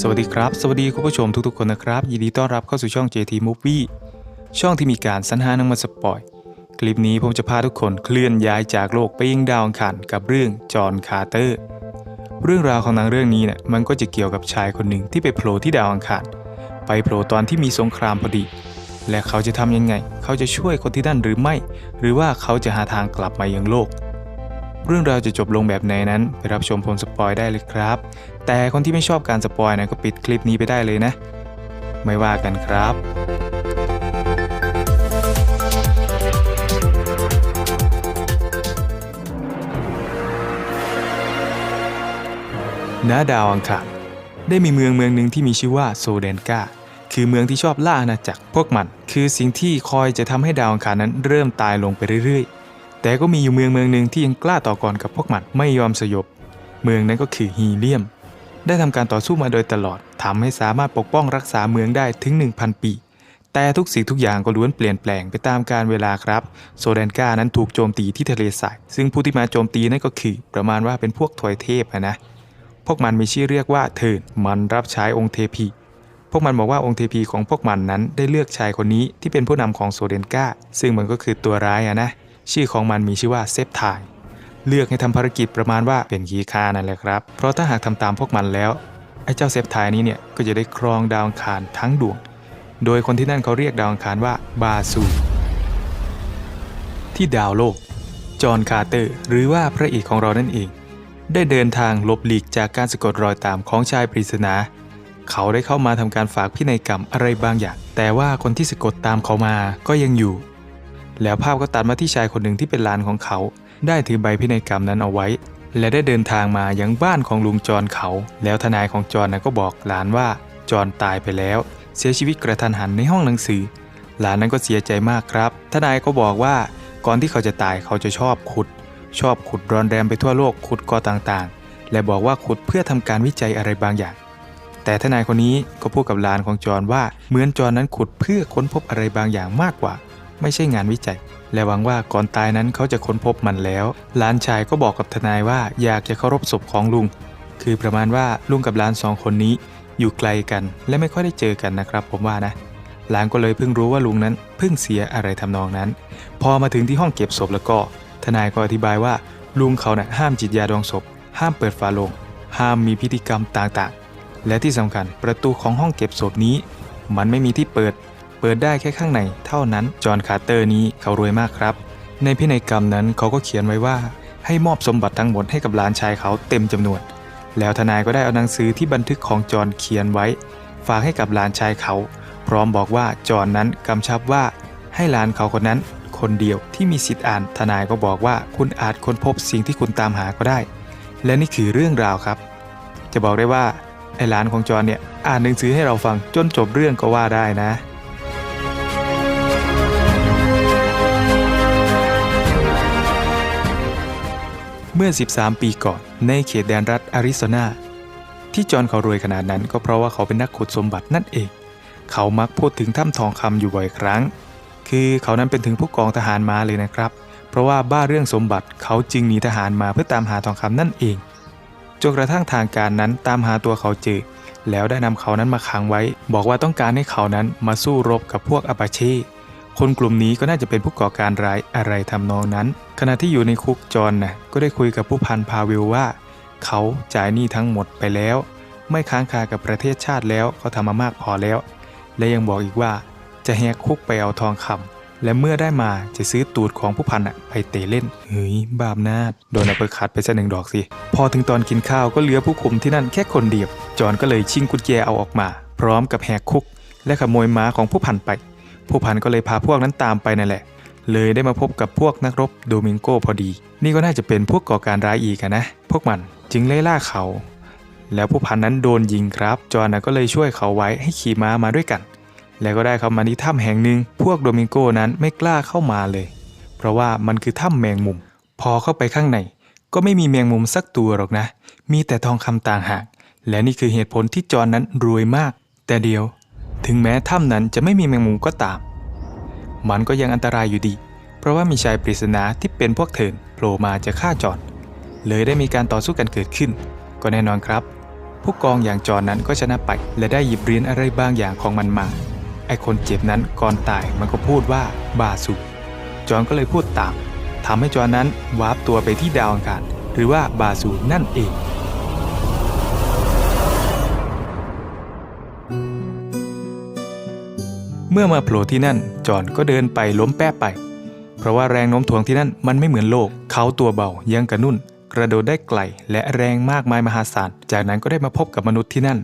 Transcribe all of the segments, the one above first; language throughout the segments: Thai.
สวัสดีครับ สวัสดีคุณผู้ชมทุกๆคนนะครับ ยินดีต้อนรับเข้าสู่ช่อง JT Movie ช่องที่มีการสรรหาหนังมาสปอย คลิปนี้ผมจะพาทุกคนเคลื่อนย้ายจากโลกไปยังดาวอังคารกับเรื่องจอห์นคาร์เตอร์ เรื่องราวของหนังเรื่องนี้เนี่ยมันก็จะเกี่ยวกับชายคนหนึ่งที่ไปโผล่ที่ดาวอังคารไปโผล่ตอนที่มีสงครามพอดี และเขาจะทำยังไง เขาจะช่วยคนที่นั่นหรือไม่ หรือว่าเขาจะหาทางกลับมายังโลก เรื่องราวจะจบลงแบบไหนนั้น ไปรับชมผลสปอยได้เลยครับ แต่คนที่ไม่ชอบการสปอยนะก็ปิดคลิปนี้ไปได้เลยนะ ไม่ว่ากันครับณดาวอังคารได้มีเมืองเมืองหนึ่งที่มีชื่อว่าโซเดนกาคือเมืองที่ชอบล่าอาณาจักรพวกมัน คือสิ่งที่คอยจะทำให้ดาวอังคารนั้นเริ่มตายลงไปเรื่อย แต่ก็มีอยู่เมืองเมืองหนึ่งที่ยังกล้าต่อกรกับพวกมันไม่ยอมสยบ เมืองนั้นก็คือฮีเลียม ได้ทำการต่อสู้มาโดยตลอดทำให้สามารถปกป้องรักษาเมืองได้ถึง 1,000 ปี แต่ทุกสิ่งทุกอย่างก็ล้วนเปลี่ยนแปลงไปตามกาลเวลาครับ โซแดนกานั้นถูกโจมตีที่ทะเลทรายซึ่งผู้ที่มาโจมตีนั่นก็คือ ประมาณว่าเป็นพวกถอยเทพอะนะ พวกมันมีชื่อเรียกว่าเทินมันรับใช้องค์เทพีพวกมันบอกว่าองค์เทพีของพวกมันนั้นได้เลือกชายคนนี้ที่เป็นผู้นำของโซเดนกาซึ่งมันก็คือตัวร้ายอะนะ ชื่อของมันมีชื่อว่าเซฟไทยเลือกให้ทำภารกิจประมาณว่าเป็นขีฆ่านั่นแหละครับ เพราะถ้าหากทำตามพวกมันแล้ว ไอ้เจ้าเซฟไทยนี้เนี่ยก็จะได้ครองดาวอังคารทั้งดวง โดยคนที่นั่นเขาเรียกดาวอังคารว่าบาซู ที่ดาวโลก จอห์นคาร์เตอร์ หรือว่าพระเอกของเรานั่นเอง ได้เดินทางหลบหลีกจากการสะกดรอยตามของชายปริศนา เขาได้เข้ามาทำการฝากพินัยกรรมอะไรบางอย่าง แต่ว่าคนที่สะกดตามเขามาก็ยังอยู่ แล้วภาพก็ตัดมาที่ชายคนหนึ่งที่เป็นหลานของเขา ได้ถือใบพินัยกรรมนั้นเอาไว้ และได้เดินทางมายังบ้านของลุงจรเขา แล้วทนายของจรนะก็บอกหลานว่าจรตายไปแล้ว เสียชีวิตกระทันหันในห้องหนังสือ หลานนั้นก็เสียใจมากครับ ทนายก็บอกว่าก่อนที่เขาจะตายเขาจะชอบขุด ชอบขุดรอนแรมไปทั่วโลกขุดกอต่างๆ และบอกว่าขุดเพื่อทำการวิจัยอะไรบางอย่าง แต่ทนายคนนี้ก็พูดกับหลานของจรว่าเหมือนจรนั้นขุดเพื่อค้นพบอะไรบางอย่างมากกว่า ไม่ใช่งานวิจัย และหวังว่าก่อนตายนั้นเขาจะค้นพบมันแล้วหลานชายก็บอกกับทนายว่าอยากจะเคารพศพของลุง คือประมาณว่าลุงกับหลานสองคนนี้ อยู่ไกลกันและไม่ค่อยได้เจอกันนะครับ ผมว่านะหลานก็เลยเพิ่งรู้ว่าลุงนั้นเพิ่งเสียอะไรทำนองนั้น พอมาถึงที่ห้องเก็บศพแล้วก็ ทนายก็อธิบายว่า ลุงเขาน่ะห้ามจิตยาดองศพ ห้ามเปิดฝาโลง ห้ามมีพิธีกรรมต่างๆ และที่สำคัญประตูของห้องเก็บศพนี้ มันไม่มีที่เปิด เปิดได้แค่ข้างในเท่านั้น จอห์นคาร์เตอร์นี้เขารวยมากครับ ในพินัยกรรมนั้นเขาก็เขียนไว้ว่า ให้มอบสมบัติทั้งหมดให้กับหลานชายเขาเต็มจำนวน แล้วทนายก็ได้เอาหนังสือที่บันทึกของจอห์นเขียนไว้ ฝากให้กับหลานชายเขา พร้อมบอกว่าจอห์นนั้นกำชับว่า ให้หลานเขาคนนั้น คนเดียวที่มีสิทธิ์อ่าน ทนายก็บอกว่าคุณอาจค้นพบสิ่งที่คุณตามหาก็ได้ และนี่คือเรื่องราวครับ จะบอกได้ว่าไอ้หลานของจอห์นเนี่ยอ่านหนังสือให้เราฟังจนจบเรื่องก็ว่าได้นะ เมื่อ 13 ปีก่อน ในเขตแดนรัฐอาริโซนา ที่จอห์นเขารวยขนาดนั้นก็เพราะว่าเขาเป็นนักขุดสมบัตินั่นเอง เขามักพูดถึงถ้ำทองคำอยู่บ่อยครั้ง คือเขานั้นเป็นถึงผู้กองทหารมาเลยนะครับ เพราะว่าบ้าเรื่องสมบัติเขาจึงหนีทหารมาเพื่อตามหาทองคำนั่นเองจนกระทั่งทางการนั้นตามหาตัวเขาเจอแล้วได้นำเขานั้นมาขังไว้ บอกว่าต้องการให้เขานั้นมาสู้รบกับพวกอาปาเช่ คนกลุ่มนี้ก็น่าจะเป็นผู้ก่อการร้ายอะไรทำนองนั้น ขณะที่อยู่ในคุกจอนนะก็ได้คุยกับผู้พันพาวิลว่า เขาจ่ายหนี้ทั้งหมดไปแล้ว ไม่ค้างคากับประเทศชาติแล้วเขาทำมามากพอแล้ว และยังบอกอีกว่าจะแหกคุกไปเอาทองคำและเมื่อได้มาจะซื้อตูดของผู้พันอะไปเตะเล่นเฮ้ยบาปนาดโดนเอาไปขัดไปซะหนึ่งดอกสิ พอถึงตอนกินข้าวก็เหลือผู้คุมที่นั่นแค่คนเดียวจอนก็เลยชิงกุญแจเอาออกมา พร้อมกับแหกคุก และขโมยม้าของผู้พันไป ผู้พันก็เลยพาพวกนั้นตามไปนั่นแหละ เลยได้มาพบกับพวกนักรบโดมิงโกพอดี นี่ก็น่าจะเป็นพวกก่อการร้ายอีกนะ พวกมันจึงไล่ล่าเขา แล้วผู้พันนั้นโดนยิงครับ จอห์นก็เลยช่วยเขาไว้ให้ขี่ม้ามาด้วยกัน แล้วก็ได้เข้ามาที่ถ้ำแห่งหนึ่ง พวกโดมิงโกนั้นไม่กล้าเข้ามาเลย เพราะว่ามันคือถ้ำแมงมุม พอเข้าไปข้างใน ก็ไม่มีแมงมุมสักตัวหรอกนะ มีแต่ทองคำต่างหาก และนี่คือเหตุผลที่จอห์นนั้นรวยมาก แต่เดียว ถึงแม้ถ้ำนั้นจะไม่มีแมงมุมก็ตาม มันก็ยังอันตรายอยู่ดี เพราะว่ามีชายปริศนาที่เป็นพวกเถินโผล่มาจะฆ่าจอห์นเลยได้มีการต่อสู้กันเกิดขึ้น ก็แน่นอนครับ ผู้กองอย่างจอนนั้นก็ชนะไป และได้หยิบเหรียญอะไรบางอย่างของมันมา ไอคนเจ็บนั้นก่อนตายมันก็พูดว่าบาสุ จอนก็เลยพูดตามทำให้จอนนั้นวาร์ปตัวไปที่ดาวอังคารหรือว่าบาสูนั่นเอง มื่อมาโผล่ที่นั่น จอนก็เดินไปล้มแป๊บไป เพราะว่าแรงโน้มถ่วงที่นั่นมันไม่เหมือนโลก เขาตัวเบายังกระนุ่น กระโดดได้ไกลและแรงมากมายมหาศาล จากนั้นก็ได้มาพบกับมนุษย์ที่นั่น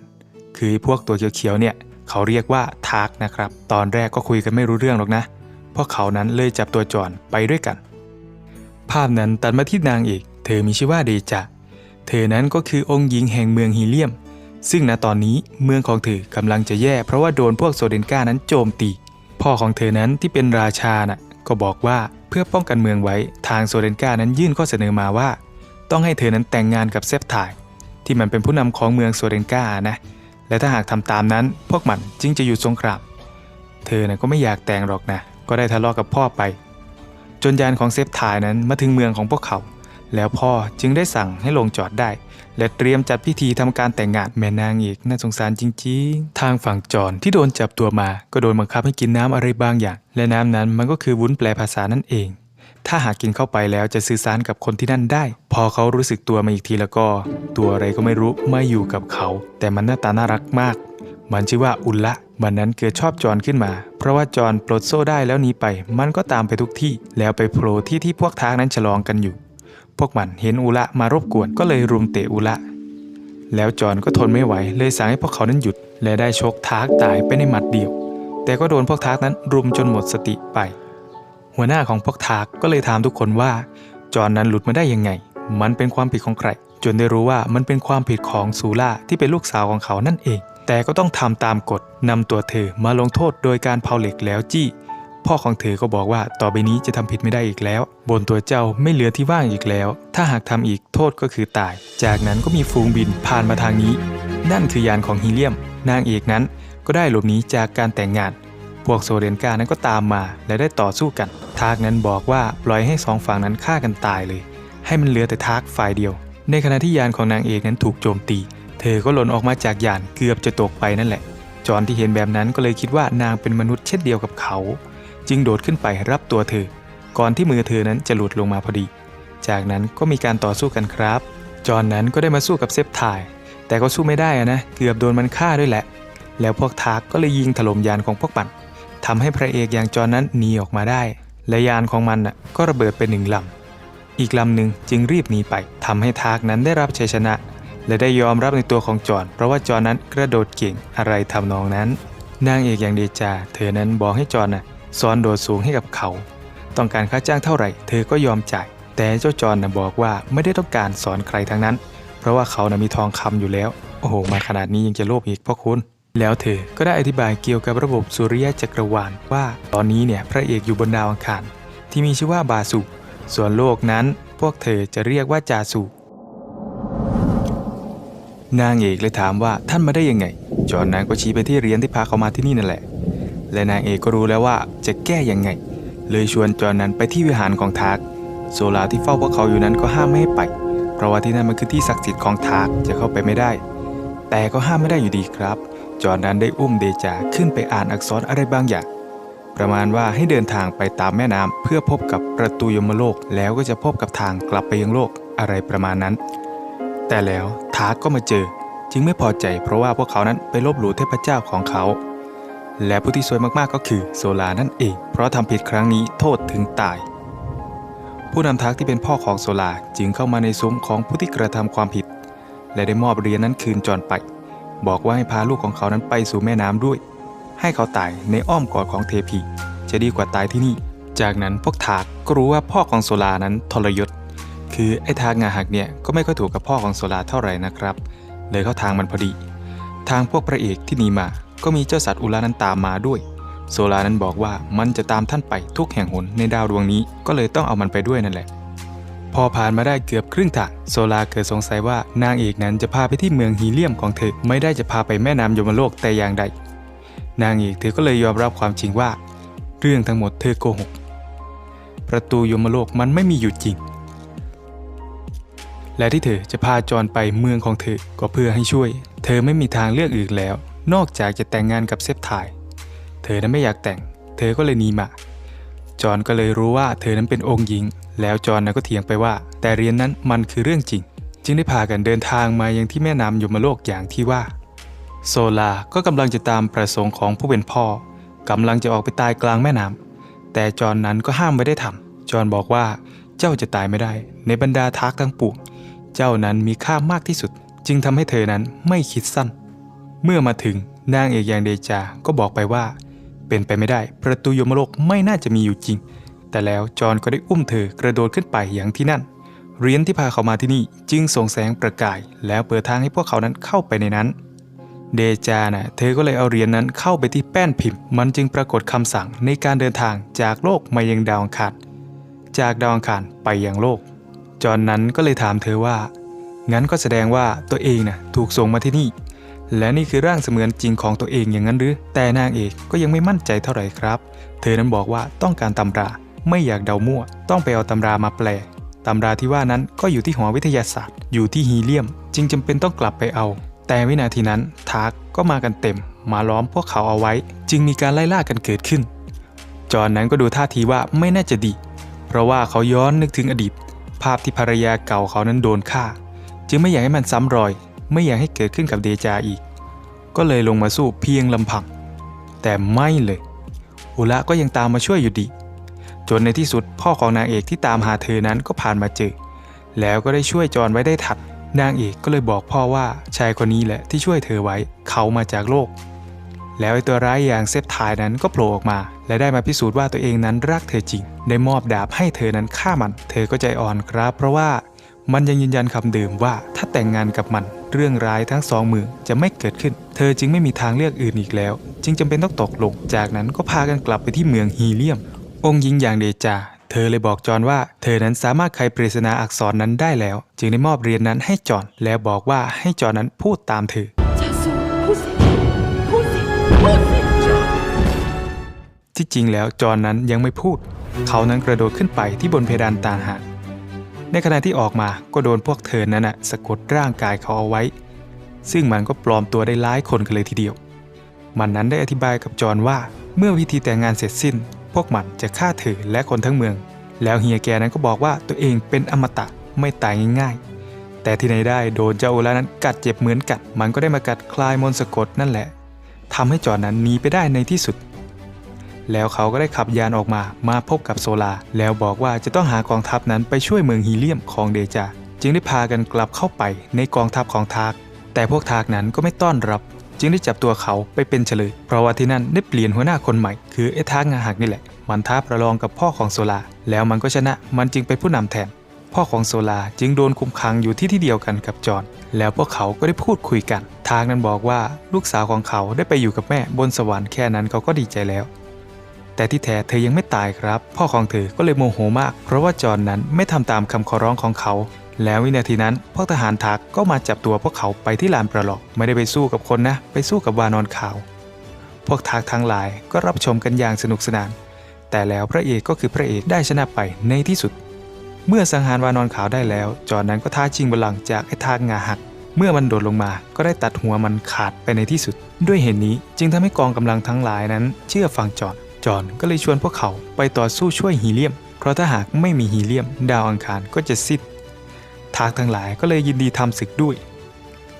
คือพวกตัวเขียวๆเนี่ยเขาเรียกว่าทากนะครับ ตอนแรกก็คุยกันไม่รู้เรื่องหรอกนะ เพราะเขานั้นเลยจับตัวจอนไปด้วยกัน ภาพนั้นตัดมาที่นางเอก เธอมีชื่อว่าเดจาเธอนั้นก็คือองค์หญิงแห่งเมืองฮีเลียม ซึ่งณตอนนี้เมืองของเธอกำลังจะแย่เพราะว่าโดนพวกโซเดนกานั้นโจมตี พ่อของเธอนั้นที่เป็นราชาน่ะก็บอกว่าเพื่อป้องกันเมืองไว้ทางโซเดนกานั้นยื่นข้อเสนอมาว่า ต้องให้เธอนั้นแต่งงานกับเซฟไทาย ที่มันเป็นผู้นำของเมืองโซเดนกานะและถ้าหากทำตามนั้นพวกมันจึงจะหยุดสงครามเธอน่ะก็ไม่อยากแต่งหรอกนะก็ได้ทะเลาะกับพ่อไป จนยานของเซฟไทายนั้นมาถึงเมืองของพวกเขา แล้วพ่อจึงได้สั่งให้ลงจอดได้ และเตรียมจัดพิธีทำการแต่งงานแม่นางอีกน่าสงสารจริงๆ ทางฝั่งจอนที่โดนจับตัวมา ก็โดนบังคับให้กินน้ำอะไรบางอย่าง และน้ำนั้นมันก็คือวุ้นแปลภาษานั่นเอง ถ้าหากกินเข้าไปแล้วจะสื่อสารกับคนที่นั่นได้ พอเขารู้สึกตัวมาอีกทีแล้วก็ ตัวอะไรก็ไม่รู้มาอยู่กับเขา แต่มันหน้าตาน่ารักมาก มันชื่อว่าอุลละมันนั้นเกิดชอบจอนขึ้นมา เพราะว่าจอนปลดโซ่ได้แล้วหนีไป มันก็ตามไปทุกที่ แล้วไปโผล่ที่ที่พวกทางนั้นฉลองกันอยู่ พวกมันเห็นอุละมารบกวนก็เลยรุมเตะอุละ แล้วจอนก็ทนไม่ไหวเลยสั่งให้พวกเขานั้นหยุด และได้ชกทากตายไปในหมัดเดียว แต่ก็โดนพวกทากนั้นรุมจนหมดสติไป หัวหน้าของพวกทากก็เลยถามทุกคนว่า จอนนั้นหลุดมาได้ยังไง มันเป็นความผิดของใคร จนได้รู้ว่ามันเป็นความผิดของซูล่าที่เป็นลูกสาวของเขานั่นเอง แต่ก็ต้องทำตามกฎนำตัวเธอมาลงโทษโดยการเผาเหล็กแล้วจี้ พ่อของเธอก็บอกว่าต่อไปนี้จะทำผิดไม่ได้อีกแล้ว บนตัวเจ้าไม่เหลือที่ว่างอีกแล้ว ถ้าหากทำอีกโทษก็คือตาย จากนั้นก็มีฟูงบินผ่านมาทางนี้ นั่นคือยานของฮีเลียม นางเอกนั้นก็ได้หลบหนีจากการแต่งงาน พวกโซเดนกานั้นก็ตามมาและได้ต่อสู้กัน ทากนั้นบอกว่าปล่อยให้สองฝั่งนั้นฆ่ากันตายเลย ให้มันเหลือแต่ทากฝ่ายเดียว ในขณะที่ยานของนางเอกนั้นถูกโจมตี เธอก็หล่นออกมาจากยานเกือบจะตกไปนั่นแหละ จอนที่เห็นแบบนั้นก็เลยคิดว่านางเป็นมนุษย์เช่นเดียวกับเขา จึงโดดขึ้นไปรับตัวเธอ ก่อนที่มือเธอนั้นจะหลุดลงมาพอดี จากนั้นก็มีการต่อสู้กันครับ จอนนั้นก็ได้มาสู้กับเซฟทาย แต่ก็สู้ไม่ได้อะนะ เกือบโดนมันฆ่าด้วยแหละ แล้วพวกทากก็เลยยิงถล่มยานของพวกมันทำให้พระเอกอย่างจอนนั้นหนีออกมาได้ และยานของมันน่ะก็ระเบิดเป็นหนึ่งลำ อีกลำหนึ่งจึงรีบหนีไปทำให้ทากนั้นได้รับชัยชนะ และได้ยอมรับในตัวของจอนเพราะว่าจอนนั้นกระโดดเก่งอะไรทำนองนั้น นางเอกอย่างเดจา เธอนั้นบอกให้จอนน่ะ สอนโดดสูงให้กับเขา ต้องการค่าจ้างเท่าไหร่ เธอก็ยอมจ่าย แต่เจ้าจอนนะบอกว่าไม่ได้ต้องการสอนใครทั้งนั้น เพราะว่าเขาน่ะมีทองคำอยู่แล้ว โอ้โห มาขนาดนี้ยังจะโลภอีกพ่อคุณ แล้วเธอก็ได้อธิบายเกี่ยวกับระบบสุริยะจักรวาลว่า ตอนนี้เนี่ยพระเอกอยู่บนดาวอังคาร ที่มีชื่อว่าบาสุ ส่วนโลกนั้นพวกเธอจะเรียกว่าจาสุนางเอกเลยถามว่าท่านมาได้ยังไง จอนนางก็ชี้ไปที่เรียญที่พาเขามาที่นี่นั่นแหละ และนางเอกก็รู้แล้วว่าจะแก้ยังไง เลยชวนจอนันไปที่วิหารของทากโซลาที่เฝ้าพวกเขาอยู่นั้นก็ห้ามไม่ให้ไป เพราะว่าที่นั่นมันคือที่ศักดิ์สิทธิ์ของทากจะเข้าไปไม่ได้ แต่ก็ห้ามไม่ได้อยู่ดีครับ จอนันได้อุ้มเดจาขึ้นไปอ่านอักษรอะไรบางอย่าง ประมาณว่าให้เดินทางไปตามแม่น้ำเพื่อพบกับประตูยมโลก แล้วก็จะพบกับทางกลับไปยังโลกอะไรประมาณนั้น แต่แล้วทากก็มาเจอ จึงไม่พอใจเพราะว่าพวกเขานั้นไปลบหลู่เทพเจ้าของเขา และผู้ที่ซวยมากๆก็คือโซลานั่นเอง เพราะทำผิดครั้งนี้โทษถึงตาย ผู้นำทักที่เป็นพ่อของโซลาจึงเข้ามาในซุ้มของผู้ที่กระทำความผิด และได้มอบเหรียญนั้นคืนจอนไป บอกว่าให้พาลูกของเขานั้นไปสู่แม่น้ำด้วย ให้เขาตายในอ้อมกอดของเทพี จะดีกว่าตายที่นี่ จากนั้นพวกทากก็รู้ว่าพ่อของโซลานั้นทรยศ คือไอ้ทางงาหักเนี่ยก็ไม่ค่อยถูกกับพ่อของโซลาเท่าไหร่นะครับ เลยเข้าทางมันพอดี ทางพวกพระเอกที่หนีมา ก็มีเจ้าสัตว์อุลานั้นตามมาด้วย โซลานั้นบอกว่ามันจะตามท่านไปทุกแห่งหนในดาวดวงนี้ก็เลยต้องเอามันไปด้วยนั่นแหละ พอผ่านมาได้เกือบครึ่งทางโซลาเกิดสงสัยว่านางเอกนั้นจะพาไปที่เมืองฮีเลียมของเธอไม่ได้จะพาไปแม่น้ำยมโลกแต่อย่างใด นางเอกเธอก็เลยยอมรับความจริงว่า เรื่องทั้งหมดเธอโกหกประตูยมโลกมันไม่มีอยู่จริง และที่เธอจะพาจอนไปเมืองของเธอก็เพื่อให้ช่วย เธอไม่มีทางเลือกอื่นแล้ว นอกจากจะแต่งงานกับเซฟไทยเธอนั้นไม่อยากแต่ง เธอก็เลยหนีมา จอห์นก็เลยรู้ว่าเธอนั้นเป็นองค์หญิง แล้วจอห์นนก็เถียงไปว่า แต่เรียนนั้นมันคือเรื่องจริง จึงได้พากันเดินทางมายังที่แม่น้ำยมโลกอย่างที่ว่า โซลาก็กำลังจะตามประสงค์ของผู้เป็นพ่อกำลังจะออกไปตายกลางแม่น้ำแต่จอห์นนั้นก็ห้ามไม่ได้ทำจอห์นบอกว่าเจ้าจะตายไม่ได้ ในบรรดาทักทั้งปวงเจ้านั้นมีค่ามากที่สุด จึงทำให้เธอนั้นไม่คิดสั้น เมื่อมาถึงนางเอกอย่างเดจา ก็บอกไปว่า เป็นไปไม่ได้ ประตูยมโลกไม่น่าจะมีอยู่จริง แต่แล้วจอนก็ได้อุ้มเธอกระโดดขึ้นไปอย่างที่นั่นเหรียญที่พาเขามาที่นี่จึงส่งแสงประกาย แล้วเปิดทางให้พวกเขานั้นเข้าไปในนั้น เดจาน่ะเธอก็เลยเอาเหรียญนั้นเข้าไปที่แป้นพิมพ์ มันจึงปรากฏคำสั่งในการเดินทางจากโลกมายังดาวอังคารจากดาวอังคารไปยังโลก จอนนั้นก็เลยถามเธอว่า งั้นก็แสดงว่าตัวเองน่ะถูกส่งมาที่นี่ และนี่คือร่างเสมือนจริงของตัวเองอย่างนั้นหรือ แต่นางเอกก็ยังไม่มั่นใจเท่าไหร่ครับ เธอนั้นบอกว่าต้องการตำราไม่อยากเดามั่ว ต้องไปเอาตำรามาแปลตำราที่ว่านั้นก็อยู่ที่หอวิทยาศาสตร์ อยู่ที่ฮีเลียม จึงจำเป็นต้องกลับไปเอา แต่วินาทีนั้นทาร์กก็มากันเต็ม มาล้อมพวกเขาเอาไว้ จึงมีการไล่ล่ากันเกิดขึ้น จอห์นนั้นก็ดูท่าทีว่าไม่น่าจะดี เพราะว่าเขาย้อนนึกถึงอดีต ภาพที่ภรรยาเก่าเขานั้นโดนฆ่า จึงไม่อยากให้มันซ้ำรอย ไม่อยากให้เกิดขึ้นกับเดจาอีก ก็เลยลงมาสู้เพียงลำพัง แต่ไม่เลย อุระก็ยังตามมาช่วยอยู่ดี จนในที่สุดพ่อของนางเอกที่ตามหาเธอนั้นก็ผ่านมาเจอ แล้วก็ได้ช่วยจอนไว้ได้ทันนางเอกก็เลยบอกพ่อว่าชายคนนี้แหละที่ช่วยเธอไว้เขามาจากโลก แล้วไอ้ตัวร้ายอย่างเซฟทายนั้นก็โผล่ออกมา และได้มาพิสูจน์ว่าตัวเองนั้นรักเธอจริง ได้มอบดาบให้เธอนั้นฆ่ามัน เธอก็ใจอ่อนครับ เพราะว่ามันยังยืนยันคำเดิมว่าถ้าแต่งงานกับมัน เรื่องร้ายทั้งสองมือจะไม่เกิดขึ้น เธอจึงไม่มีทางเลือกอื่นอีกแล้ว จึงจำเป็นต้องตกลง จากนั้นก็พากันกลับไปที่เมืองฮีเลียม องค์หญิงอย่างเดจา เธอเลยบอกจอนว่า เธอนั้นสามารถไขปริศนาอักษรนั้นได้แล้ว จึงได้มอบเรียนนั้นให้จอนแล้วบอกว่าให้จอนนั้นพูดตามเธอที่จริงแล้วจอนนั้นยังไม่พูด เขานั้นกระโดดขึ้นไปที่บนเพดานต่างหาก ในขณะที่ออกมาก็โดนพวกเธอนั้นนะสะกดร่างกายเขาเอาไว้ ซึ่งมันก็ปลอมตัวได้หลายคนกันเลยทีเดียว มันนั้นได้อธิบายกับจอนว่าเมื่อพิธีแต่งงานเสร็จสิ้น พวกมันจะฆ่าเธอและคนทั้งเมือง แล้วเฮียแกนั้นก็บอกว่าตัวเองเป็นอมตะไม่ตายง่ายๆ แต่ที่ไหนได้โดนเจ้าโอลานั้นกัดเจ็บเหมือนกันมันก็ได้มากัดคลายมนต์สะกดนั่นแหละทำให้จอนนั้นหนีไปได้ในที่สุด แล้วเขาก็ได้ขับยานออกมามาพบกับโซลา แล้วบอกว่าจะต้องหากองทัพนั้นไปช่วยเมืองฮีเลียมของเดจา จึงได้พากันกลับเข้าไปในกองทัพของทาก แต่พวกทากนั้นก็ไม่ต้อนรับ จึงได้จับตัวเขาไปเป็นเฉลย เพราะว่าที่นั่นได้เปลี่ยนหัวหน้าคนใหม่ คือไอ้ทากงาหักนี่แหละ มันท้าประลองกับพ่อของโซลา แล้วมันก็ชนะ มันจึงเป็นผู้นำแทน พ่อของโซลาจึงโดนคุมขังอยู่ที่ที่เดียวกันกับจอห์นแล้วพวกเขาก็ได้พูดคุยกัน ทากนั้นบอกว่าลูกสาวของเขาได้ไปอยู่กับแม่บนสวรรค์แค่นั้นเขาก็ดีใจแล้ว แต่ที่แท้เธอยังไม่ตายครับ พ่อของเธอก็เลยโมโหมาก เพราะว่าจอห์นนั้นไม่ทำตามคำขอร้องของเขา แล้ววินาทีนั้นพวกทหารทักก็มาจับตัวพวกเขาไปที่ลานประลองไม่ได้ไปสู้กับคนนะ ไปสู้กับวานอนขาว พวกทักทั้งหลายก็รับชมกันอย่างสนุกสนาน แต่แล้วพระเอกก็คือพระเอกได้ชนะไปในที่สุด เมื่อสังหารวานอนขาวได้แล้ว จอห์นนั้นก็ท้าชิงบัลลังก์จากไอ้ทากงาหักเมื่อมันโดดลงมาก็ได้ตัดหัวมันขาดไปในที่สุด ด้วยเหตุนนี้จึงทำให้กองกำลังทั้งหลายนั้น เชื่อฟังจอห์น จอห์นก็เลยชวนพวกเขาไปต่อสู้ช่วยฮีเลียม เพราะถ้าหากไม่มีฮีเลียม ดาวอังคารก็จะสิ้นทากทั้งหลายก็เลยยินดีทำศึกด้วย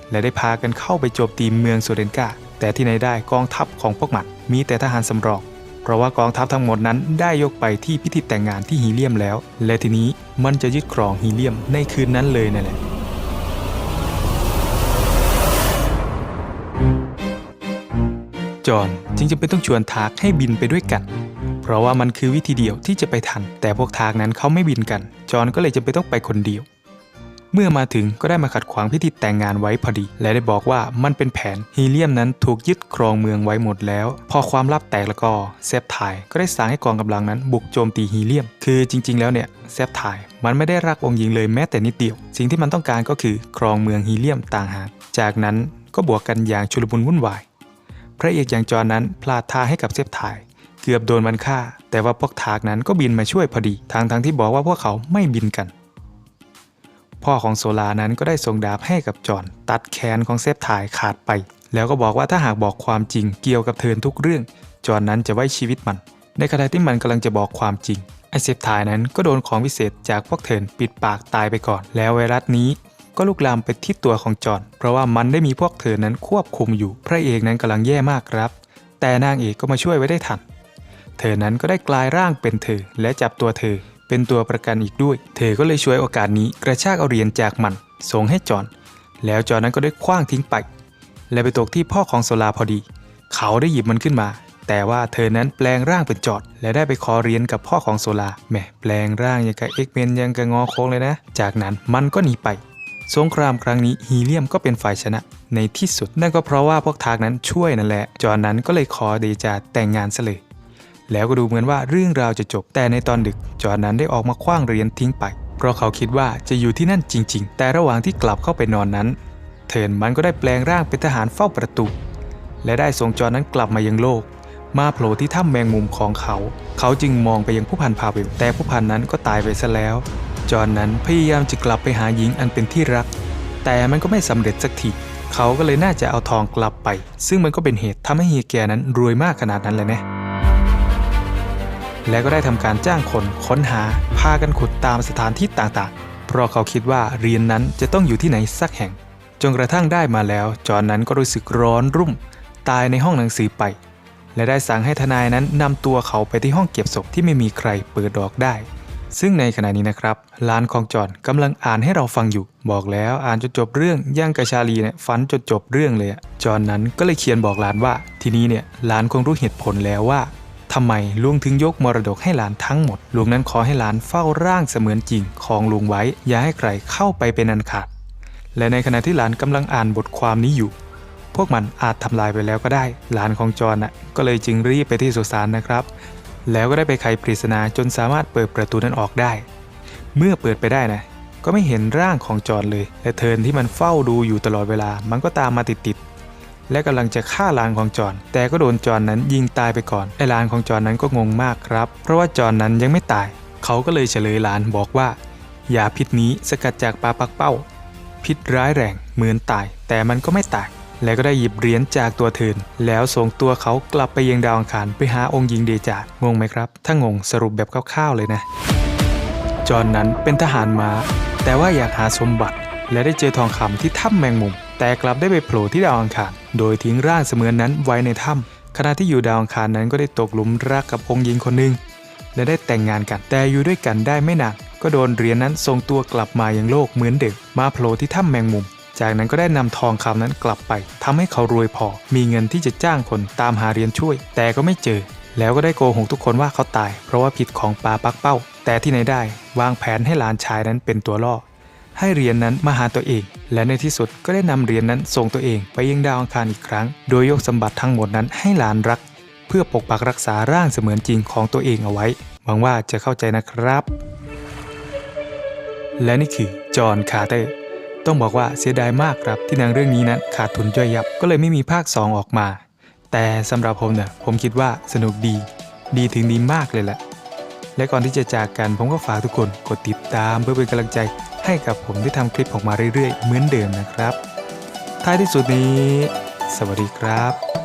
และได้พากันเข้าไปโจมตีเมืองโซเดนกาแต่ที่ไหนได้กองทัพของพวกมันมีแต่ทหารสำรองเพราะว่ากองทัพทั้งหมดนั้นได้ยกไปที่พิธีแต่งงานที่ฮีเลียมแล้ว และทีนี้มันจะยึดครองฮีเลียมในคืนนั้นเลยนั่นแหละ จอนจึงจำเป็นต้องชวนทากให้บินไปด้วยกัน เพราะว่ามันคือวิธีเดียวที่จะไปทัน แต่พวกทากนั้นเขาไม่บินกันจอนก็เลยจำเป็นต้องไปคนเดียว เมื่อมาถึงก็ได้มาขัดขวางพิธีแต่งงานไว้พอดี และได้บอกว่ามันเป็นแผนฮีเลียมนั้นถูกยึดครองเมืองไว้หมดแล้ว พอความลับแตกแล้วก็เซฟไทยก็ได้สั่งให้กองกำลังนั้น บุกโจมตีฮีเลียม คือจริง ๆ แล้วเนี่ยเซฟไทยมันไม่ได้รักองค์หญิงเลยแม้แต่นิดเดียว สิ่งที่มันต้องการก็คือครองเมืองฮีเลียมต่างหากจากนั้นก็บวกกันอย่างชุลมุนวุ่นวาย ระเอกอย่างจอห์นั้นพลาดท่าให้กับเซฟไทยเกือบโดนมันฆ่า แต่ว่าพวกทากนั้นก็บินมาช่วยพอดีทางทางที่บอกว่าพวกเขาไม่บินกัน พ่อของโซลานั้นก็ได้ส่งดาบให้กับจอห์นตัดแขนของเซฟถ่ายขาดไป แล้วก็บอกว่าถ้าหากบอกความจริงเกี่ยวกับเธอทุกเรื่อง จอห์นนั้นจะไว้ชีวิตมัน ในขณะที่มันกำลังจะบอกความจริงไอเซฟถ่ายนั้นก็โดนของพิเศษจากพวกเทินปิดปากตายไปก่อน แล้วไวรัสนี้ ก็ลุกลามไปที่ตัวของจอห์นเพราะว่ามันได้มีพวกเทิร์นนั้นควบคุมอยู่พระเอกนั้นกำลังแย่มากครับ แต่นางเอกก็มาช่วยไว้ได้ทัน เธอนั้นก็ได้กลายร่างเป็นเธอ และจับตัวเธอ เป็นตัวประกันอีกด้วย เธอก็เลยช่วยโอกาสนี้กระชากเอาเหรียญจากมันส่งให้จอห์นแล้วจอห์นนั้นก็ได้คว้างทิ้งไป และไปตกที่พ่อของโซลาพอดี เขาได้หยิบมันขึ้นมา แต่ว่าเธอนั้นแปลงร่างเป็นจอด และได้ไปขอเรียนกับพ่อของโซลาแหมแปลงร่างอย่างกับเอ็กเมนยังกับงอโค้งเลยนะ จากนั้นมันก็หนีไป สงครามครั้งนี้ฮีเลียมก็เป็นฝ่ายชนะ ในที่สุดนั่นก็เพราะว่าพวกทากนั้นช่วยนั่นแหละ จอห์นนั้นก็เลยขอเดจาแต่งงานซะเลยแล้วก็ดูเหมือนว่าเรื่องราวจะจบ แต่ในตอนดึก จอห์นนั้นได้ออกมาคว้างเหรียญทิ้งไป เพราะเขาคิดว่าจะอยู่ที่นั่นจริง ๆ แต่ระหว่างที่กลับเข้าไปนอนนั้น เทิร์นมันก็ได้แปลงร่างเป็นทหารเฝ้าประตู และได้ส่งจอห์นนั้นกลับมายังโลก มาโผล่ที่ถ้ำแมงมุมของเขา เขาจึงมองไปยังผู้พันพาเวลแต่ผู้พันนั้นก็ตายไปซะแล้ว จอนนั้นพยายามจะกลับไปหาหญิงอันเป็นที่รัก แต่มันก็ไม่สำเร็จสักทีเขาก็เลยน่าจะเอาทองกลับไป ซึ่งมันก็เป็นเหตุทำให้เฮียแกนั้นรวยมากขนาดนั้นเลยนะและก็ได้ทำการจ้างคนค้นหาพากันขุดตามสถานที่ต่างๆ เพราะเขาคิดว่าเรียนนั้นจะต้องอยู่ที่ไหนสักแห่ง จนกระทั่งได้มาแล้ว จอนนั้นก็รู้สึกร้อนรุ่ม ตายในห้องหนังสือไป และได้สั่งให้ทนายนั้นนำตัวเขาไปที่ห้องเก็บศพที่ไม่มีใครเปิดออกได้ ซึ่งในขณะนี้นะครับหลานของจอห์นกำลังอ่านให้เราฟังอยู่ บอกแล้วอ่านจนจบเรื่องย่างกระชาลีเนี่ยฝันจนจบเรื่องเลยอะจอห์นนั้นก็เลยเขียนบอกหลานว่า ทีนี้เนี่ยหลานคงรู้เหตุผลแล้วว่าทำไมลุงถึงยกมรดกให้หลานทั้งหมดลุงนั้นขอให้หลานเฝ้าร่างเสมือนจริงของลุงไว้ อย่าให้ใครเข้าไปเป็นอันขาด และในขณะที่หลานกำลังอ่านบทความนี้อยู่ พวกมันอาจทำลายไปแล้วก็ได้ หลานของจอห์นน่ะก็เลยจึงรีบไปที่สุสานนะครับ แล้วก็ได้ไปไขปริศนาจนสามารถเปิดประตูนั้นออกได้ เมื่อเปิดไปได้นะ ก็ไม่เห็นร่างของจอห์นเลย และเทินที่มันเฝ้าดูอยู่ตลอดเวลา มันก็ตามมาติดๆ และกำลังจะฆ่าลานของจอห์นแต่ก็โดนจอห์นนั้นยิงตายไปก่อน ไอ้ลานของจอห์นนั้นก็งงมากครับ เพราะว่าจอห์นนั้นยังไม่ตาย เขาก็เลยเฉลยลานบอกว่า ยาพิษนี้สกัดจากปลาปักเป้า พิษร้ายแรงเหมือนตาย แต่มันก็ไม่ตาย แล้วก็ได้หยิบเหรียญจากตัวเทินแล้วส่งตัวเขากลับไปยังดาวอังคารไปหาองค์หญิงเดจางงไหมครับ ถ้างงสรุปแบบคร่าวๆเลยนะ จอห์นนั้นเป็นทหารมา้า แต่ว่าอยากหาสมบัติ และได้เจอทองคำที่ถ้ำแมงมุม แต่กลับได้ไปโผล่ที่ดาวอังคาร โดยทิ้งร่างเสมือนนั้นไว้ในถ้ำขณะที่อยู่ดาวอังคารนั้นก็ได้ตกหลุมรักกับองค์หญิงคนหนึ่งและได้แต่งงานกันแต่อยู่ด้วยกันได้ไม่นานก็โดนเหรียญนั้นส่งตัวกลับมายังโลกเหมือนเดิมมาโผล่ที่ถ้ำแมงมุม จากนั้นก็ได้นำทองคำนั้นกลับไปทำให้เขารวยพอ มีเงินที่จะจ้างคนตามหาเรียญช่วย แต่ก็ไม่เจอ แล้วก็ได้โกหกทุกคนว่าเขาตาย เพราะว่าผิดของปลาปักเป้า แต่ที่ไหนได้ วางแผนให้หลานชายนั้นเป็นตัวล่อ ให้เหรียญนนั้นมาหาตัวเอง และในที่สุดก็ได้นำเหรียญนนั้นส่งตัวเองไปยังดาวอังคารอีกครั้ง โดยยกสมบัติทั้งหมดนั้นให้หลานรัก เพื่อปกปักรักษาร่างเสมือนจริงของตัวเองเอาไว้ หวังว่าจะเข้าใจนะครับ และนี่คือจอห์นคาร์เตอร์ ต้องบอกว่าเสียดายมากครับที่หนังเรื่องนี้นั้นขาดทุนย่อยยับก็เลยไม่มีภาค 2 ออกมา แต่สำหรับผมเนี่ยผมคิดว่าสนุกดี ดีถึงดีมากเลยแหละ และก่อนที่จะจากกันผมก็ฝากทุกคนกดติดตามเพื่อเป็นกำลังใจให้กับผมได้ทำคลิปออกมาเรื่อยๆ เหมือนเดิมนะครับ ท้ายที่สุดนี้ สวัสดีครับ